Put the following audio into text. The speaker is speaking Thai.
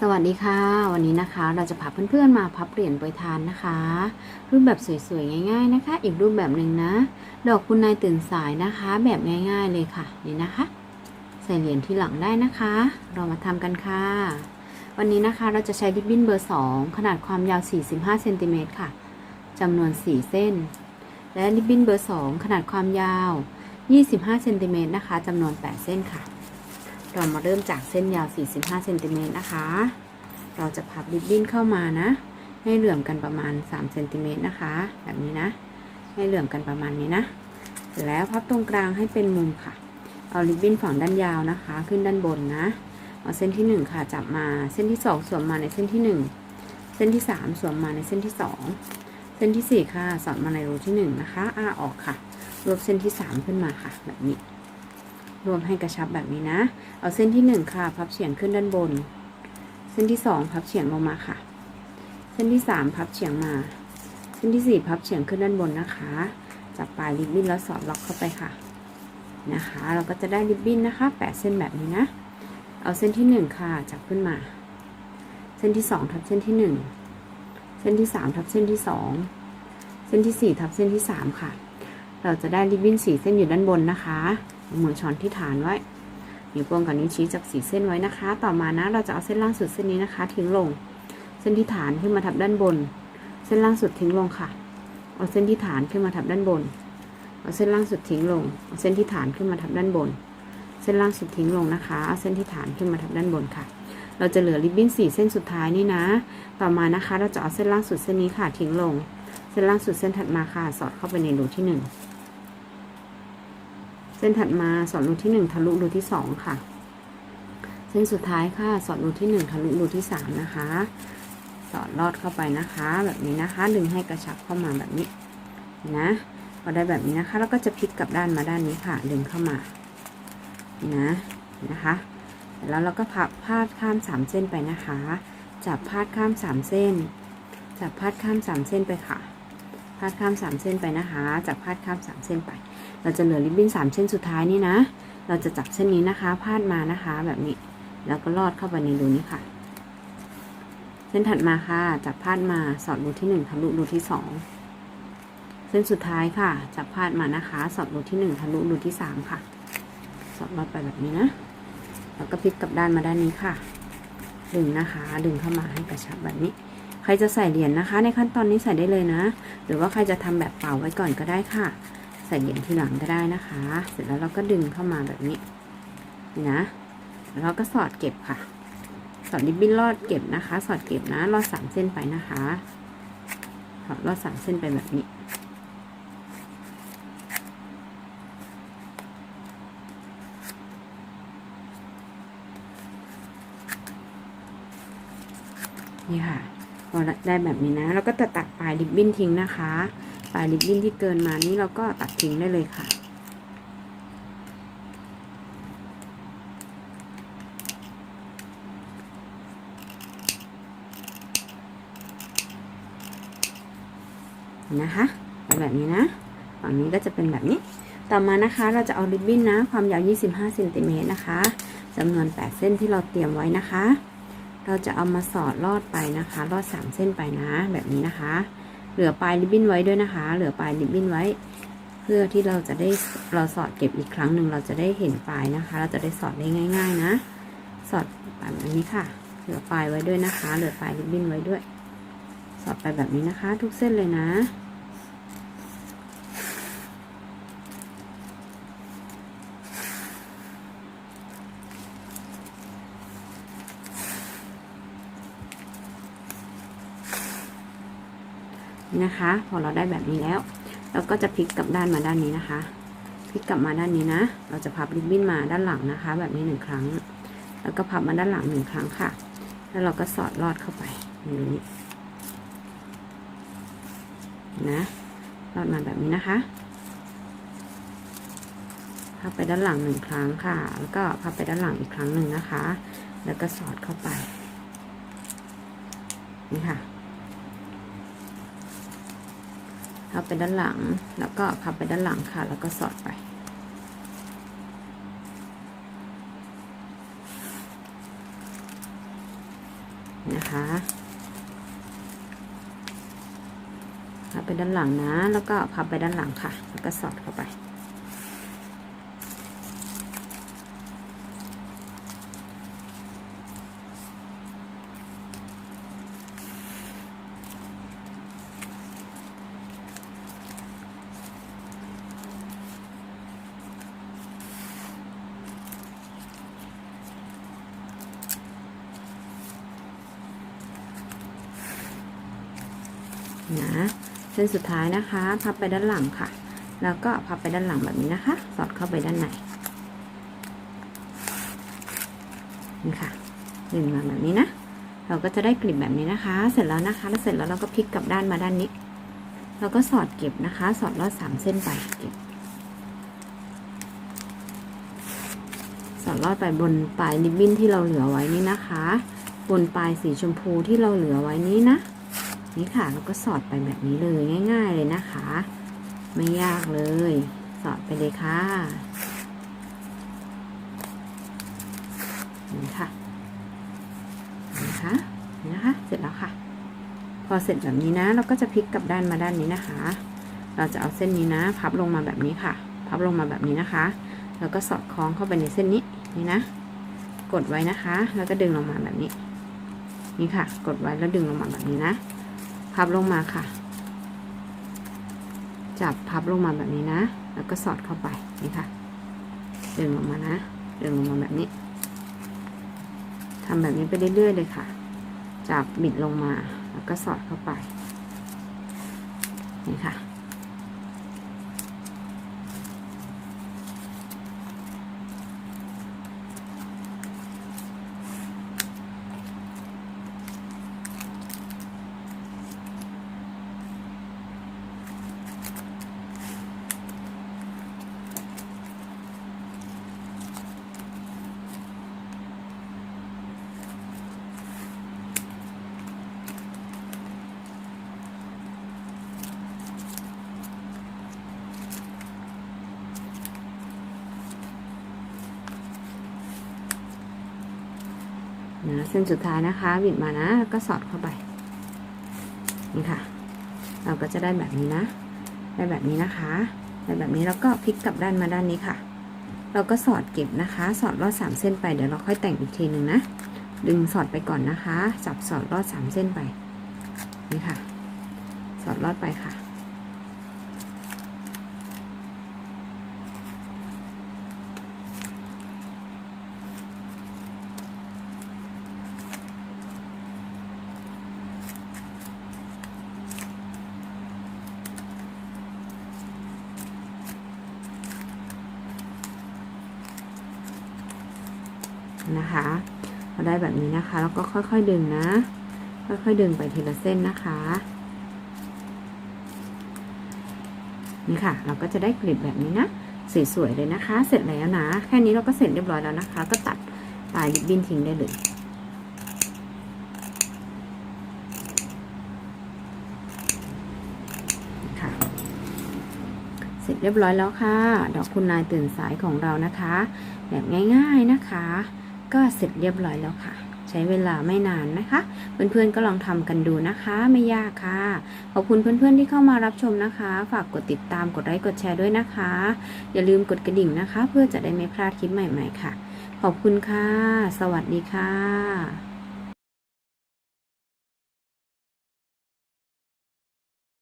สวัสดีค่ะ วันนี้นะคะเราจะพาเพื่อนๆมาพับเหรียญโปรยทานนะคะ รูปแบบสวยๆง่าย ๆนะคะ อีกรูปแบบหนึ่งนะ ดอกคุณนายตื่นสายนะคะ แบบง่าย ๆเลยค่ะนี่นะคะ ใส่เหรียญที่หลังได้นะคะ เรามาทำกันค่ะ วันนี้นะคะเราจะใช้ริบบิ้นเบอร์ 2 ขนาดความยาว 45เซนติเมตรค่ะจำนวน 4 เส้น และริบบิ้นเบอร์ 2 ขนาดความยาว 25เซนติเมตรนะคะจำนวน 8 เส้นค่ะ เรามาเริ่มจากเส้นยาว 45เซนติเมตรนะคะ เราจะพับริบบิ้นเข้ามานะ ให้เหลื่อมกันประมาณ3เซนติเมตรนะคะ แบบนี้นะ ให้เหลื่อมกันประมาณนี้นะ เสร็จแล้วพับตรงกลางให้เป็นมุมค่ะ เอาริบบิ้นฝั่งด้านยาวนะคะ ขึ้นด้านบนนะ เอาเส้นที่ 1 ค่ะ จับมา เส้นที่ 2 สวมมาในเส้นที่ 1 เส้นที่ 3 สวมมาในเส้นที่ 2 เส้นที่ 4 ค่ะ สอดมาในรูที่ 1 นะคะ อ้าออกค่ะ รวบเส้นที่ 3 ขึ้นมาค่ะ แบบนี้ รวมให้กระชับแบบนี้นะ เอาเส้นที่ 1 ค่ะ พับเฉียงขึ้นด้านบน เส้นที่ 2 พับเฉียงลงมาค่ะ เส้นที่ 3 พับเฉียงมา เส้นที่ 4 พับเฉียงขึ้นด้านบนนะคะ จับปลายริบบิ้นแล้วสอดล็อกเข้าไปค่ะ นะคะ เราก็จะได้ริบบิ้นนะคะ8เส้นแบบนี้นะ เอาเส้นที่ 1 ค่ะ จับขึ้นมา เส้นที่ 2 ทับเส้นที่ 1 เส้นที่ 3 ทับเส้นที่ 2 เส้นที่ 4 ทับเส้นที่ 3 ค่ะ เราจะได้ริบบิ้น4เส้นอยู่ด้านบนนะคะ มือช้อนที่ฐานไว้นิ้วโป้งกับนิ้วชี้จับสีเส้นไว้นะคะ ต่อมานะเราจะเอาเส้นล่างสุดเส้นนี้นะคะ ทิ้งลง เส้นที่ฐานขึ้นมาทับด้านบน เส้นล่างสุดทิ้งลงค่ะ เอาเส้นที่ฐานขึ้นมาทับด้านบน เอาเส้นล่างสุดทิ้งลง เอาเส้นที่ฐานขึ้นมาทับด้านบน เส้นล่างสุดทิ้งลงนะคะ เอาเส้นที่ฐานขึ้นมาทับด้านบนค่ะ เราจะเหลือริบบิ้นสี่เส้นสุดท้ายนี่นะ ต่อมานะคะ เราจะเอาเส้นล่างสุดเส้นนี้ค่ะทิ้งลง เส้นล่างสุดเส้นถัดมาค่ะ สอดเข้าไปในรูที่หนึ่ง เส้นถัดมาสอดรูที่หนึ่งทะลุรูที่สองค่ะ เส้นสุดท้ายค่ะ สอดรูที่หนึ่งทะลุรูที่สามนะคะ สอดลอดเข้าไปนะคะ แบบนี้นะคะ ดึงให้กระชับเข้ามาแบบนี้นะพอได้แบบนี้นะคะ แล้วก็จะพลิกกลับด้านมาด้านนี้ค่ะ ดึงเข้ามานะนะคะแล้วเราก็พับพาดข้ามสามเส้นไปนะคะ จับพาดข้ามสามเส้น จับพาดข้ามสามเส้นไปค่ะ พาดข้ามสามเส้นไปนะคะ จับพาดข้ามสามเส้นไป เราจะเหลือริบบิ้นสามเส้นสุดท้ายนี่นะ เราจะจับเส้นนี้นะคะ พาดมานะคะแบบนี้ แล้วก็ลอดเข้าไปในรูนี้ค่ะ เส้นถัดมาค่ะ จับพาดมาสอดรูที่หนึ่งทะลุรูที่สองเส้นสุดท้ายค่ะ จับพาดมานะคะ สอดรูที่หนึ่งทะลุรูที่สามค่ะ สอดลอดไปแบบนี้นะ แล้วก็พลิกกลับด้านมาด้านนี้ค่ะ ดึงนะคะ ดึงเข้ามาให้กระชับแบบนี้ใครจะใส่เหรียญนะคะ ในขั้นตอนนี้ใส่ได้เลยนะ หรือว่าใครจะทำแบบเป่าไว้ก่อนก็ได้ค่ะ ใส่เหรียญที่หลังก็ได้นะคะ เสร็จแล้วเราก็ดึงเข้ามาแบบนี้นี่นะแล้วเราก็สอดเก็บค่ะ สอดริบบิ้นลอดเก็บนะคะ สอดเก็บนะลอดสามเส้นไปนะคะสอดลอดสามเส้นไปแบบนี้นี่ค่ะพอได้แบบนี้นะเราก็จะตัดปลายริบบิ้นทิ้งนะคะ ลายริบบิ้นที่เกินมานี้เราก็ตัดทิ้งได้เลยค่ะ นะคะเป็นแบบนี้นะฝั่งนี้ก็จะเป็นแบบนี้ ต่อมานะคะเราจะเอาริบบิ้นนะ ความยาว 25เซนติเมตรนะคะจำนวน 8 เส้นที่เราเตรียมไว้นะคะ เราจะเอามาสอดลอดไปนะคะ ลอด 3 เส้นไปนะ แบบนี้นะคะ เหลือปลายริบบิ้นไว้ด้วยนะคะ เหลือปลายริบบิ้นไว้ เพื่อที่เราจะได้เราสอดเก็บอีกครั้งหนึ่งเราจะได้เห็นปลายนะคะ เราจะได้สอดได้ง่าย ๆ นะ สอดแบบนี้ค่ะ เหลือปลายไว้ด้วยนะคะ เหลือปลายริบบิ้นไว้ด้วย สอดไปแบบนี้นะคะ ทุกเส้นเลยนะ นะคะ พอเราได้แบบนี้แล้ว เราก็จะพลิกกลับด้านมาด้านนี้นะคะ พลิกกลับมาด้านนี้นะ เราจะพับริบบิ้นมาด้านหลังนะคะ แบบนี้หนึ่งครั้ง แล้วก็พับมาด้านหลังหนึ่งครั้งค่ะ แล้วเราก็สอดลอดเข้าไปอย่างนี้นะลอดมาแบบนี้นะคะ พับไปด้านหลังหนึ่งครั้งค่ะ แล้วก็พับไปด้านหลังอีกครั้งหนึ่งนะคะ แล้วก็สอดเข้าไป นี่ค่ะ พับไปด้านหลัง แล้วก็พับไปด้านหลังค่ะ แล้วก็สอดไปนนะคะพับไปด้านหลังนะ แล้วก็พับไปด้านหลังค่ะ แล้วก็สอดเข้าไป นะเส้นสุดท้ายนะคะ พับไปด้านหลังค่ะ แล้วก็พับไปด้านหลังแบบนี้นะคะ สอดเข้าไปด้านในนี่ค่ะดึงมาแบบนี้นะ เราก็จะได้กลีบแบบนี้นะคะ เสร็จแล้วนะคะแล้วเสร็จแล้วเราก็พลิกกลับด้านมาด้านนี้เราก็สอดเก็บนะคะ สอดลอดสามเส้นไปเก็บ สอดลอดไปบนปลายริบบิ้นที่เราเหลือไว้นี่นะคะ บนปลายสีชมพูที่เราเหลือไว้นี้นะ นี่ค่ะแล้วก็สอดไปแบบนี้เลยง่าย ๆ เลยนะคะ ไม่ยากเลย สอดไปเลยค่ะนี่ค่ะนะคะนี่นะคะ เสร็จแล้วค่ะ พอเสร็จแบบนี้นะ เราก็จะพลิกกลับด้านมาด้านนี้นะคะ เราจะเอาเส้นนี้นะ พับลงมาแบบนี้ค่ะ พับลงมาแบบนี้นะคะ แล้วก็สอดคล้องเข้าไปในเส้นนี้นี่นะ กดไว้นะคะ แล้วก็ดึงลงมาแบบนี้ นี่ค่ะ กดไว้แล้วดึงลงมาแบบนี้นะ พับลงมาค่ะ จับพับลงมาแบบนี้นะ แล้วก็สอดเข้าไปนี่ค่ะดึงลงมานะดึงลงมาแบบนี้ทำแบบนี้ไปเรื่อยๆเลยค่ะ จับบิดลงมาแล้วก็สอดเข้าไป นี่ค่ะ นะเส้นสุดท้ายนะคะบิดมานะแล้วก็สอดเข้าไปนี่ค่ะ เราก็จะได้แบบนี้นะ ได้แบบนี้นะคะได้แบบนี้แล้วก็พลิกกลับด้านมาด้านนี้ค่ะ เราก็สอดเก็บนะคะ สอดลอดสามเส้นไปเดี๋ยวเราค่อยแต่งอีกทีหนึ่งนะดึงสอดไปก่อนนะคะ จับสอดลอดสามเส้นไปนี่ค่ะ สอดลอดไปค่ะ นะคะพอได้แบบนี้นะคะ แล้วก็ค่อยๆดึงนะ ค่อยๆดึงไปทีละเส้นนะคะ นี่ค่ะ เราก็จะได้กลีบแบบนี้นะสวยๆเลยนะคะ เสร็จแล้วนะ แค่นี้เราก็เสร็จเรียบร้อยแล้วนะคะ ก็ตัดปลายริบบิ้นทิ้งได้เลยค่ะเสร็จเรียบร้อยแล้วค่ะ ดอกคุณนายตื่นสายของเรานะคะ แบบง่าย ๆนะคะ ก็เสร็จเรียบร้อยแล้วค่ะ ใช้เวลาไม่นานนะคะ เพื่อนๆก็ลองทำกันดูนะคะ ไม่ยากค่ะ ขอบคุณเพื่อนๆที่เข้ามารับชมนะคะ ฝากกดติดตามกดไลค์กดแชร์ด้วยนะคะ อย่าลืมกดกระดิ่งนะคะ เพื่อจะได้ไม่พลาดคลิปใหม่ ๆ ค่ะ ขอบคุณค่ะ สวัสดีค่ะ